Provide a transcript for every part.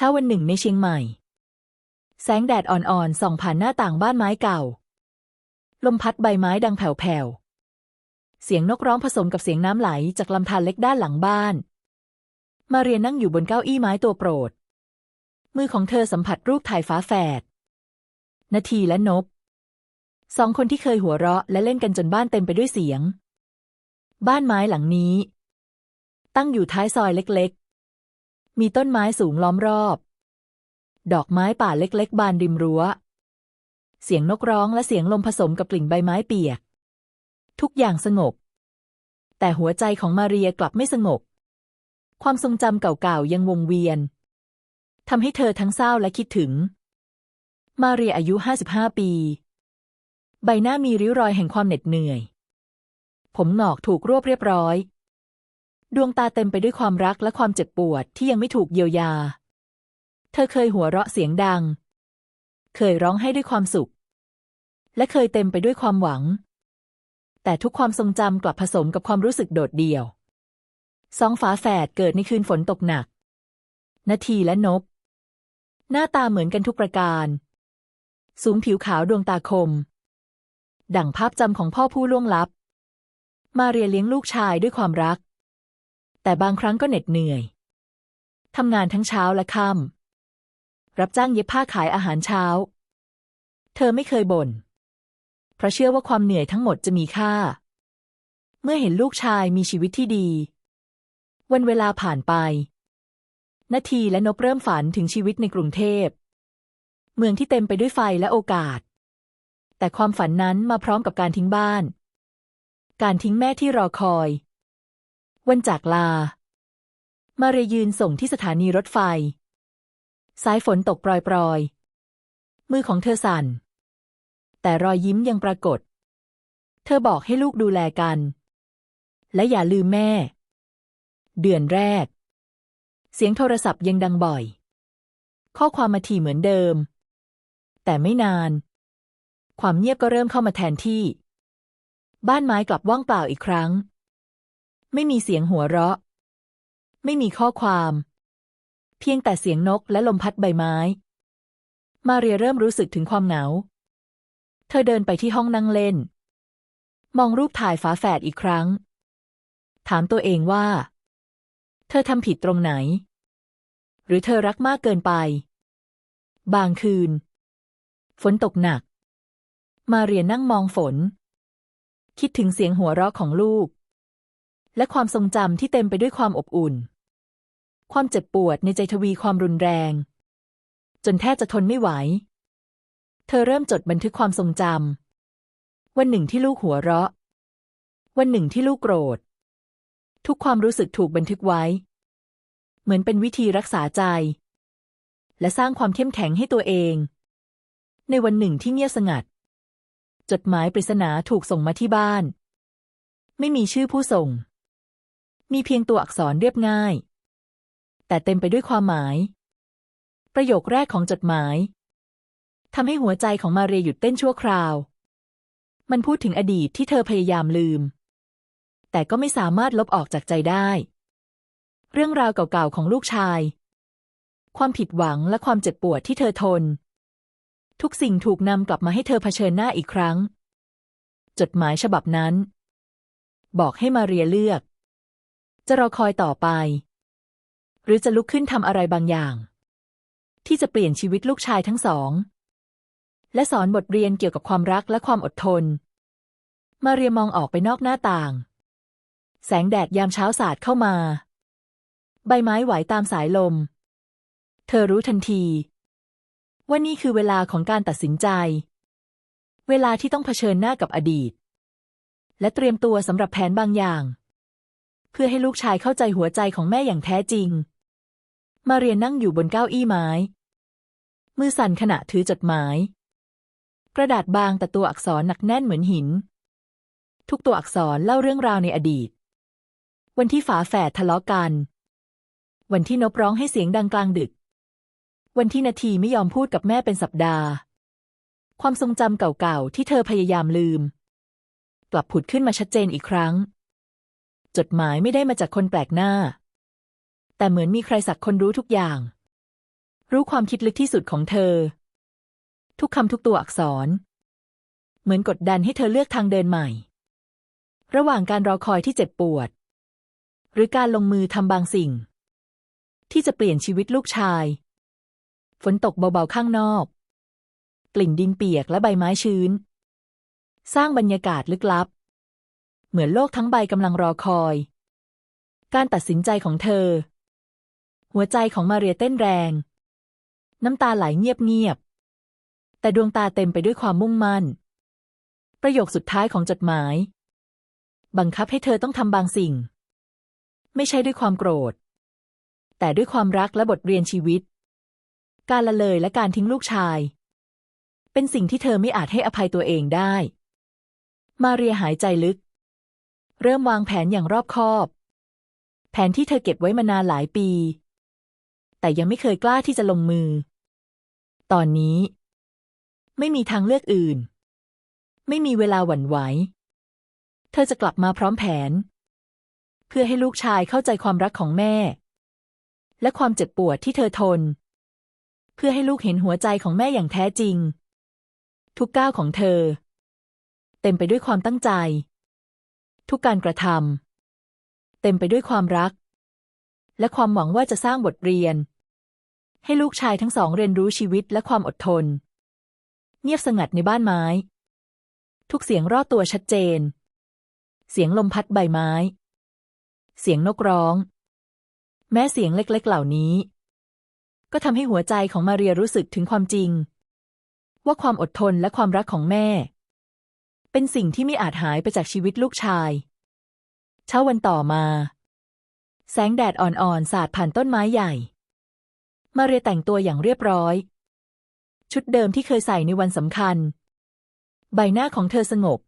เช้าวันหนึ่งในเชียงใหม่ แสงแดดอ่อนๆส่องผ่านหน้าต่างบ้านไม้เก่า ลมพัดใบไม้ดังแผ่วๆ เสียงนกร้องผสมกับเสียงน้ำไหลจากลำธารเล็กด้านหลังบ้าน มาเรียนนั่งอยู่บนเก้าอี้ไม้ตัวโปรด มือของเธอสัมผัสรูปถ่ายฝาแฝดนาทีและนบสองคนที่เคยหัวเราะและเล่นกันจนบ้านเต็มไปด้วยเสียง บ้านไม้หลังนี้ ตั้งอยู่ท้ายซอยเล็กๆ มีต้นไม้สูงล้อมรอบ ดอกไม้ป่าเล็กๆ บานริมรั้ว เสียงนกร้องและเสียงลมผสมกับกลิ่นใบไม้เปียก ทุกอย่างสงบ แต่หัวใจของมาเรียกลับไม่สงบ ความทรงจำเก่าๆ ยังวงเวียนทำให้เธอทั้งเศร้าและคิดถึง มาเรียอายุ 55 ปี ใบหน้ามีริ้วรอยแห่งความเหน็ดเหนื่อย ผมหงอกถูกรวบเรียบร้อย ดวงตาเต็มไปด้วยความรักและความเจ็บปวดที่ยังไม่ถูกเยียวยา เธอเคยหัวเราะเสียงดัง เคยร้องให้ด้วยความสุข และเคยเต็มไปด้วยความหวัง แต่ทุกความทรงจำกลับผสมกับความรู้สึกโดดเดี่ยว สองฝาแฝดเกิดในคืนฝนตกหนัก นาทีและนบ หน้าตาเหมือนกันทุกประการ สูงผิวขาวดวงตาคม ดั่งภาพจำของพ่อผู้ล่วงลับ มาเรียเลี้ยงลูกชายด้วยความรัก แต่บางครั้งก็เหน็ดเหนื่อยทำงานทั้งเช้าและค่ำรับจ้างเย็บผ้าขายอาหารเช้า เธอไม่เคยบ่นเพราะเชื่อว่าความเหนื่อยทั้งหมดจะมีค่า เมื่อเห็นลูกชายมีชีวิตที่ดี วันเวลาผ่านไป นาทีและนบเริ่มฝันถึงชีวิตในกรุงเทพ เมืองที่เต็มไปด้วยไฟและโอกาส แต่ความฝันนั้นมาพร้อมกับการทิ้งบ้าน การทิ้งแม่ที่รอคอย วันจากลา มาเรยืนส่งที่สถานีรถไฟ สายฝนตกปรอยๆ มือของเธอสั่น แต่รอยยิ้มยังปรากฏ เธอบอกให้ลูกดูแลกัน และอย่าลืมแม่ เดือนแรก เสียงโทรศัพท์ยังดังบ่อย ข้อความมาถี่เหมือนเดิม แต่ไม่นาน ความเงียบก็เริ่มเข้ามาแทนที่ บ้านไม้กลับว่างเปล่าอีกครั้ง ไม่มีเสียงหัวเราะ ไม่มีข้อความ เพียงแต่เสียงนกและลมพัดใบไม้ มาเรียเริ่มรู้สึกถึงความเหงา เธอเดินไปที่ห้องนั่งเล่น มองรูปถ่ายฝาแฝดอีกครั้ง ถามตัวเองว่า เธอทำผิดตรงไหน หรือเธอรักมากเกินไป บางคืน ฝนตกหนัก มาเรียนั่งมองฝน คิดถึงเสียงหัวเราะของลูก และความทรงจำที่เต็มไปด้วยความอบอุ่น ความเจ็บปวดในใจทวีความรุนแรง จนแทบจะทนไม่ไหว เธอเริ่มจดบันทึกความทรงจำวันหนึ่งที่ลูกหัวเราะ วันหนึ่งที่ลูกโกรธ ทุกความรู้สึกถูกบันทึกไว้ เหมือนเป็นวิธีรักษาใจ และสร้างความเข้มแข็งให้ตัวเอง ในวันหนึ่งที่เงียบสงัด จดหมายปริศนาถูกส่งมาที่บ้าน ไม่มีชื่อผู้ส่ง มีเพียงตัวอักษรเรียบง่าย แต่เต็มไปด้วยความหมาย ประโยคแรกของจดหมายทำให้หัวใจของมาเรียหยุดเต้นชั่วคราว มันพูดถึงอดีตที่เธอพยายามลืม แต่ก็ไม่สามารถลบออกจากใจได้ เรื่องราวเก่าๆของลูกชาย ความผิดหวังและความเจ็บปวดที่เธอทน ทุกสิ่งถูกนำกลับมาให้เธอเผชิญหน้าอีกครั้ง จดหมายฉบับนั้น บอกให้มาเรียเลือก จะรอคอยต่อไป หรือจะลุกขึ้นทำอะไรบางอย่าง ที่จะเปลี่ยนชีวิตลูกชายทั้งสอง และสอนบทเรียนเกี่ยวกับความรักและความอดทน มาเรียมองออกไปนอกหน้าต่าง แสงแดดยามเช้าสาดเข้ามา ใบไม้ไหวตามสายลม เธอรู้ทันทีว่านี่คือเวลาของการตัดสินใจ เวลาที่ต้องเผชิญหน้ากับอดีต และเตรียมตัวสำหรับแผนบางอย่าง เพื่อให้ลูกชายเข้าใจหัวใจของแม่อย่างแท้จริง มาเรียนนั่งอยู่บนเก้าอี้ไม้ มือสั่นขณะถือจดหมาย กระดาษบางแต่ตัวอักษรหนักแน่นเหมือนหิน ทุกตัวอักษรเล่าเรื่องราวในอดีต วันที่ฝาแฝดทะเลาะกัน วันที่นบร้องให้เสียงดังกลางดึก วันที่นาทีไม่ยอมพูดกับแม่เป็นสัปดาห์ ความทรงจำเก่าๆที่เธอพยายามลืม กลับผุดขึ้นมาชัดเจนอีกครั้ง จดหมายไม่ได้มาจากคนแปลกหน้า แต่เหมือนมีใครสักคนรู้ทุกอย่าง รู้ความคิดลึกที่สุดของเธอ ทุกคำทุกตัวอักษร เหมือนกดดันให้เธอเลือกทางเดินใหม่ ระหว่างการรอคอยที่เจ็บปวด หรือการลงมือทำบางสิ่ง ที่จะเปลี่ยนชีวิตลูกชาย ฝนตกเบาๆข้างนอก กลิ่นดินเปียกและใบไม้ชื้น สร้างบรรยากาศลึกลับ เหมือนโลกทั้งใบกำลังรอคอย การตัดสินใจของเธอ หัวใจของมาเรียเต้นแรง น้ำตาไหลเงียบๆ แต่ดวงตาเต็มไปด้วยความมุ่งมั่น ประโยคสุดท้ายของจดหมาย บังคับให้เธอต้องทำบางสิ่ง ไม่ใช่ด้วยความโกรธ แต่ด้วยความรักและบทเรียนชีวิต การละเลยและการทิ้งลูกชาย เป็นสิ่งที่เธอไม่อาจให้อภัยตัวเองได้ มาเรียหายใจลึก เริ่มวางแผนอย่างรอบคอบ แผนที่เธอเก็บไว้มานานหลายปี แต่ยังไม่เคยกล้าที่จะลงมือ ตอนนี้ ไม่มีทางเลือกอื่น ไม่มีเวลาหวั่นไหว เธอจะกลับมาพร้อมแผน เพื่อให้ลูกชายเข้าใจความรักของแม่ และความเจ็บปวดที่เธอทน เพื่อให้ลูกเห็นหัวใจของแม่อย่างแท้จริง ทุกก้าวของเธอ เต็มไปด้วยความตั้งใจ ทุกการกระทำเต็มไปด้วยความรัก และความหวังว่าจะสร้างบทเรียน ให้ลูกชายทั้งสองเรียนรู้ชีวิตและความอดทน เงียบสงัดในบ้านไม้ ทุกเสียงรอบตัวชัดเจน เสียงลมพัดใบไม้ เสียงนกร้อง แม้เสียงเล็กๆเหล่านี้ ก็ทำให้หัวใจของมาเรียรู้สึกถึงความจริง ว่าความอดทนและความรักของแม่ เป็นสิ่งที่ไม่อาจหายไปจากชีวิตลูกชาย เช้าวันต่อมา แสงแดดอ่อนๆ สาดผ่านต้นไม้ใหญ่ มาเรียแต่งตัวอย่างเรียบร้อย ชุดเดิมที่เคยใส่ในวันสำคัญ ใบหน้าของเธอสงบ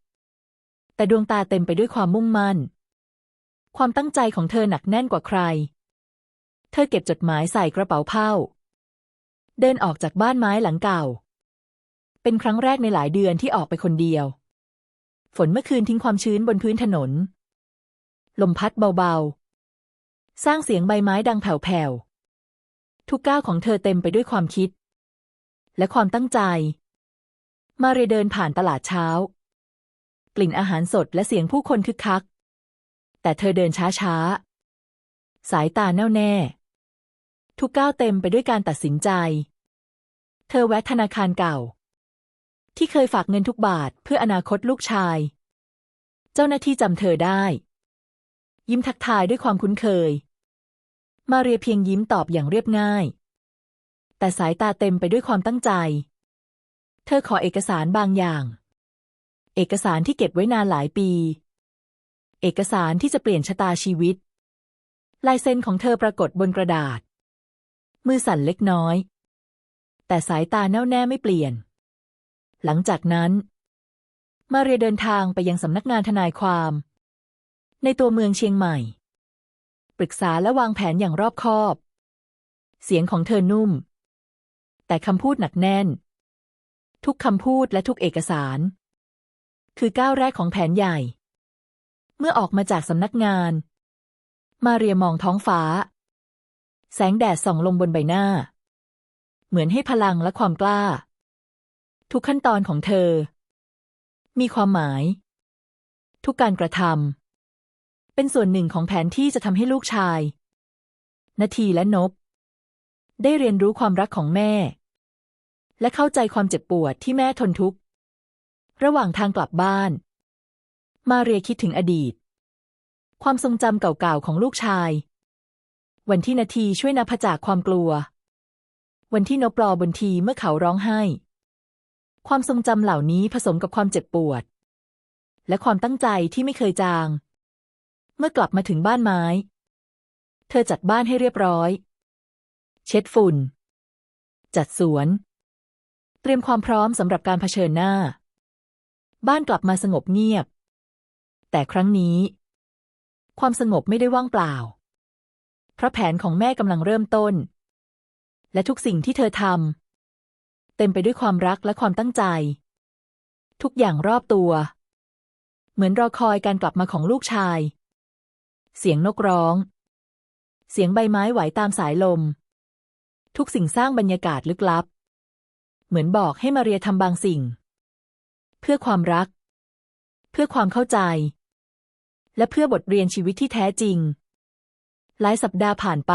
แต่ดวงตาเต็มไปด้วยความมุ่งมั่น ความตั้งใจของเธอหนักแน่นกว่าใคร เธอเก็บจดหมายใส่กระเป๋าเผ้า เดินออกจากบ้านไม้หลังเก่า เป็นครั้งแรกในหลายเดือนที่ออกไปคนเดียว ฝนเมื่อคืนทิ้งความชื้นบนพื้นถนน ลมพัดเบาๆ สร้างเสียงใบไม้ดังแผ่วๆ ทุกก้าวของเธอเต็มไปด้วยความคิด และความตั้งใจ มาเรเดินผ่านตลาดเช้า กลิ่นอาหารสดและเสียงผู้คนคึกคัก แต่เธอเดินช้าๆ สายตาแน่วแน่ ทุกก้าวเต็มไปด้วยการตัดสินใจ เธอแวะธนาคารเก่า ที่เคยฝากเงินทุกบาทเพื่ออนาคตลูกชาย เจ้าหน้าที่จำเธอได้ ยิ้มทักทายด้วยความคุ้นเคย มาเรียเพียงยิ้มตอบอย่างเรียบง่าย แต่สายตาเต็มไปด้วยความตั้งใจ เธอขอเอกสารบางอย่าง เอกสารที่เก็บไว้นานหลายปี เอกสารที่จะเปลี่ยนชะตาชีวิต ลายเซ็นของเธอปรากฏบนกระดาษ มือสั่นเล็กน้อย แต่สายตาแน่วแน่ไม่เปลี่ยน หลังจากนั้น มาเรียเดินทางไปยังสำนักงานทนายความ ในตัวเมืองเชียงใหม่ ปรึกษาและวางแผนอย่างรอบคอบ เสียงของเธอนุ่ม แต่คำพูดหนักแน่น ทุกคำพูดและทุกเอกสาร คือก้าวแรกของแผนใหญ่ เมื่อออกมาจากสำนักงาน มาเรียมองท้องฟ้า แสงแดดส่องลงบนใบหน้า เหมือนให้พลังและความกล้า ทุกขั้นตอนของเธอ มีความหมาย ทุกการกระทำเป็นส่วนหนึ่งของแผนที่จะทำให้ลูกชาย นาทีและนบ ได้เรียนรู้ความรักของแม่ และเข้าใจความเจ็บปวดที่แม่ทนทุกข์ ระหว่างทางกลับบ้าน มาเรียคิดถึงอดีต ความทรงจำเก่าๆของลูกชาย วันที่นาทีช่วยนภจากความกลัว วันที่นบรอบนทีเมื่อเขาร้องไห้ ความทรงจำเหล่านี้ผสมกับความเจ็บปวด และความตั้งใจที่ไม่เคยจาง เมื่อกลับมาถึงบ้านไม้ เธอจัดบ้านให้เรียบร้อย เช็ดฝุ่น จัดสวน เตรียมความพร้อมสำหรับการเผชิญหน้า บ้านกลับมาสงบเงียบ แต่ครั้งนี้ ความสงบไม่ได้ว่างเปล่า เพราะแผนของแม่กำลังเริ่มต้น และทุกสิ่งที่เธอทำ เต็มไปด้วยความรักและความตั้งใจ ทุกอย่างรอบตัว เหมือนรอคอยการกลับมาของลูกชาย เสียงนกร้อง เสียงใบไม้ไหวตามสายลม ทุกสิ่งสร้างบรรยากาศลึกลับ เหมือนบอกให้มาเรียทำบางสิ่ง เพื่อความรัก เพื่อความเข้าใจ และเพื่อบทเรียนชีวิตที่แท้จริง หลายสัปดาห์ผ่านไป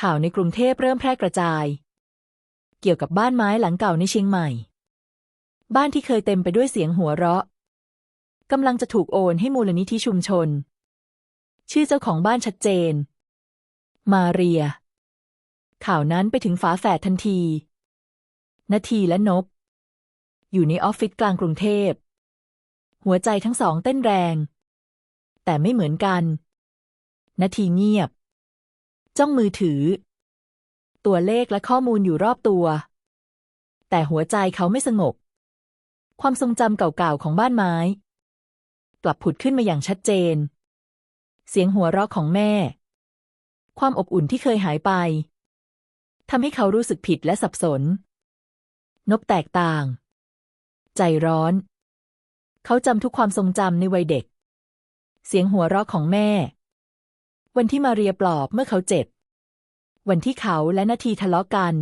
ข่าวในกรุงเทพเริ่มแพร่กระจาย กี่ยวกับบ้านไม้หลังเก่าในเชียงใหม่ บ้านที่เคยเต็มไปด้วยเสียงหัวเราะกำลังจะถูกโอนให้มูลนิธิชุมชน ชื่อเจ้าของบ้านชัดเจน มาเรีย ข่าวนั้นไปถึงฝาแฝดทันที นาทีและนบ อยู่ในออฟฟิศกลางกรุงเทพ หัวใจทั้งสองเต้นแรง แต่ไม่เหมือนกัน นาทีเงียบ จ้องมือถือ ตัวเลขและข้อมูลอยู่รอบตัว แต่หัวใจเขาไม่สงบ ความทรงจำเก่าๆของบ้านไม้ กลับผุดขึ้นมาอย่างชัดเจน เสียงหัวเราะของแม่ ความอบอุ่นที่เคยหายไปทำให้เขารู้สึกผิดและสับสน นบแตกต่าง ใจร้อน เขาจำทุกความทรงจำในวัยเด็ก เสียงหัวเราะของแม่ วันที่มาเรียปลอบเมื่อเขาเจ็บ วันที่เขาและนาทีทะเลาะกัน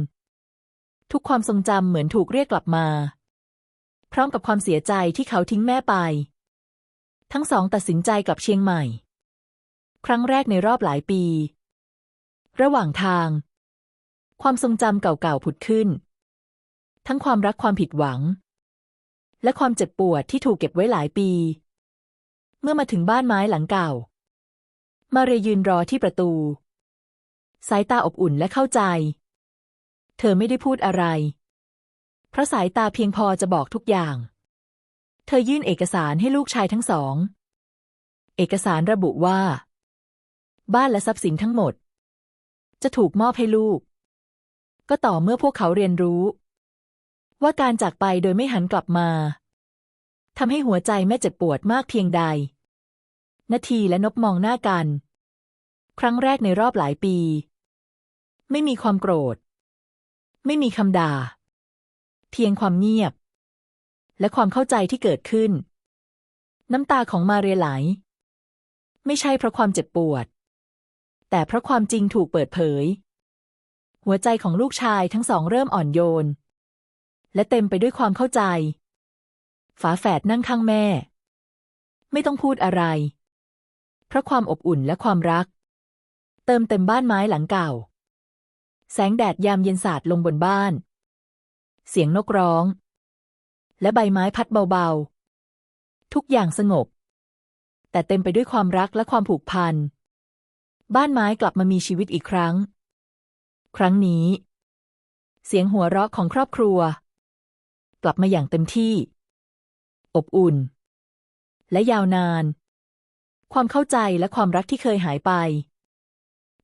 ทุกความทรงจำเหมือนถูกเรียกกลับมา พร้อมกับความเสียใจที่เขาทิ้งแม่ไป ทั้งสองตัดสินใจกลับเชียงใหม่ ครั้งแรกในรอบหลายปี ระหว่างทาง ความทรงจำเก่าๆผุดขึ้น ทั้งความรักความผิดหวัง และความเจ็บปวดที่ถูกเก็บไว้หลายปี เมื่อมาถึงบ้านไม้หลังเก่า มาเรยยืนรอที่ประตู สายตาอบอุ่นและเข้าใจ เธอไม่ได้พูดอะไร เพราะสายตาเพียงพอจะบอกทุกอย่าง เธอยื่นเอกสารให้ลูกชายทั้งสอง เอกสารระบุว่า บ้านและทรัพย์สินทั้งหมด จะถูกมอบให้ลูก ก็ต่อเมื่อพวกเขาเรียนรู้ ว่าการจากไปโดยไม่หันกลับมาทำให้หัวใจแม่เจ็บปวดมากเพียงใด นาทีและนบมองหน้ากัน ครั้งแรกในรอบหลายปี ไม่มีความโกรธ ไม่มีคำด่า เพียงความเงียบ และความเข้าใจที่เกิดขึ้น น้ำตาของมาเรียไหล ไม่ใช่เพราะความเจ็บปวด แต่เพราะความจริงถูกเปิดเผย หัวใจของลูกชายทั้งสองเริ่มอ่อนโยน และเต็มไปด้วยความเข้าใจ ฝาแฝดนั่งข้างแม่ ไม่ต้องพูดอะไร เพราะความอบอุ่นและความรัก เติมเต็มบ้านไม้หลังเก่า แสงแดดยามเย็นสาดลงบนบ้าน เสียงนกร้อง และใบไม้พัดเบาๆ ทุกอย่างสงบ แต่เต็มไปด้วยความรักและความผูกพัน บ้านไม้กลับมามีชีวิตอีกครั้ง ครั้งนี้ เสียงหัวเราะของครอบครัว กลับมาอย่างเต็มที่ อบอุ่น และยาวนาน ความเข้าใจและความรักที่เคยหายไป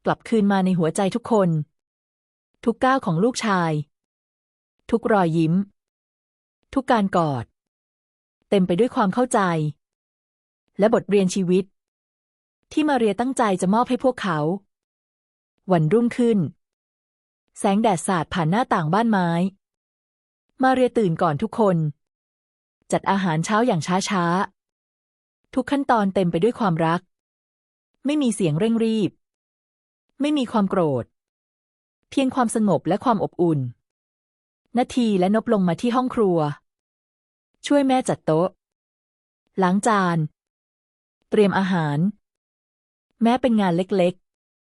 กลับคืนมาในหัวใจทุกคน ทุกก้าวของลูกชาย ทุกรอยยิ้ม ทุกการกอด เต็มไปด้วยความเข้าใจ และบทเรียนชีวิต ที่มาเรียตั้งใจจะมอบให้พวกเขา วันรุ่งขึ้น แสงแดดสาดผ่านหน้าต่างบ้านไม้ มาเรียตื่นก่อนทุกคน จัดอาหารเช้าอย่างช้าๆ ทุกขั้นตอนเต็มไปด้วยความรัก ไม่มีเสียงเร่งรีบ ไม่มีความโกรธ เพียงความสงบและความอบอุ่นนาทีและนบลงมาที่ห้องครัว ช่วยแม่จัดโต๊ะ ล้างจาน เตรียมอาหาร แม้เป็นงานเล็ก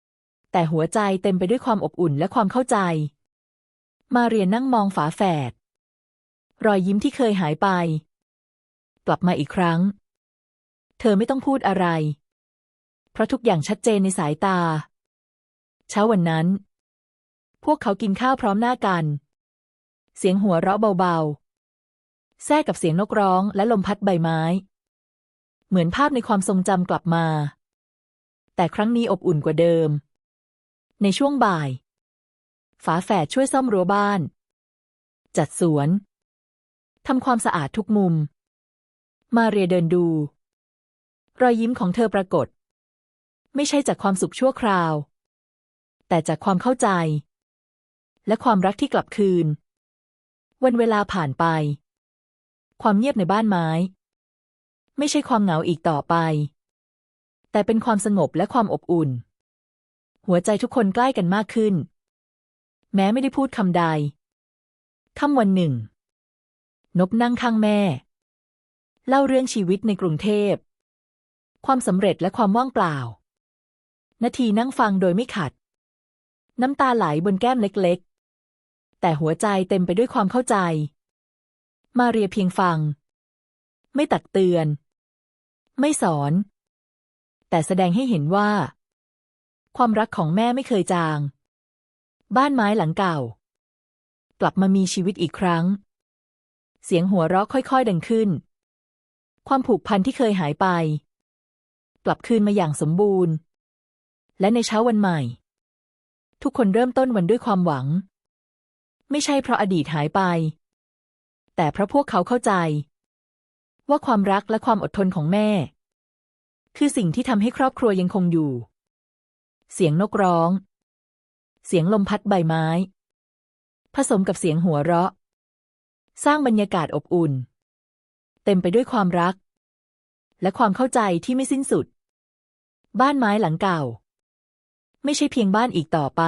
ๆ แต่หัวใจเต็มไปด้วยความอบอุ่นและความเข้าใจ มาเรียนนั่งมองฝาแฝด รอยยิ้มที่เคยหายไป กลับมาอีกครั้ง เธอไม่ต้องพูดอะไร เพราะทุกอย่างชัดเจนในสายตา เช้าวันนั้น พวกเขากินข้าวพร้อมหน้ากัน เสียงหัวเราะเบาๆ แทรกกับเสียงนกร้องและลมพัดใบไม้ เหมือนภาพในความทรงจำกลับมา แต่ครั้งนี้อบอุ่นกว่าเดิม ในช่วงบ่าย ฝาแฝดช่วยซ่อมรั้วบ้าน จัดสวนทำความสะอาดทุกมุม มาเรียเดินดู รอยยิ้มของเธอปรากฏ ไม่ใช่จากความสุขชั่วคราว แต่จากความเข้าใจ และความรักที่กลับคืน วันเวลาผ่านไป ความเงียบในบ้านไม้ ไม่ใช่ความเหงาอีกต่อไป แต่เป็นความสงบและความอบอุ่น หัวใจทุกคนใกล้กันมากขึ้น แม้ไม่ได้พูดคำใดค่ำวันหนึ่ง นบนั่งข้างแม่ เล่าเรื่องชีวิตในกรุงเทพ ความสำเร็จและความว่างเปล่า นาทีนั่งฟังโดยไม่ขัด น้ำตาไหลบนแก้มเล็ก แต่หัวใจเต็มไปด้วยความเข้าใจ มาเรียเพียงฟัง ไม่ตักเตือน ไม่สอน แต่แสดงให้เห็นว่า ความรักของแม่ไม่เคยจาง บ้านไม้หลังเก่า กลับมามีชีวิตอีกครั้ง เสียงหัวเราะค่อยๆ ดังขึ้น ความผูกพันที่เคยหายไป กลับคืนมาอย่างสมบูรณ์ และในเช้าวันใหม่ ทุกคนเริ่มต้นวันด้วยความหวัง ไม่ใช่เพราะอดีตหายไป แต่เพราะพวกเขาเข้าใจ ว่าความรักและความอดทนของแม่ คือสิ่งที่ทำให้ครอบครัวยังคงอยู่ เสียงนกร้อง เสียงลมพัดใบไม้ ผสมกับเสียงหัวเราะ สร้างบรรยากาศอบอุ่น เต็มไปด้วยความรัก และความเข้าใจที่ไม่สิ้นสุด บ้านไม้หลังเก่า ไม่ใช่เพียงบ้านอีกต่อไป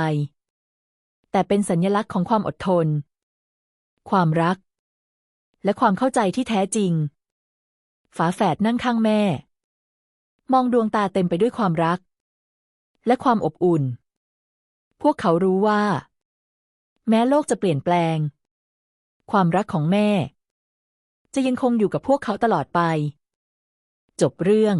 แต่เป็นสัญลักษณ์ของความอดทน ความรัก และความเข้าใจที่แท้จริง ฝาแฝดนั่งข้างแม่ มองดวงตาเต็มไปด้วยความรัก และความอบอุ่น พวกเขารู้ว่า แม้โลกจะเปลี่ยนแปลง ความรักของแม่ จะยังคงอยู่กับพวกเขาตลอดไป จบเรื่อง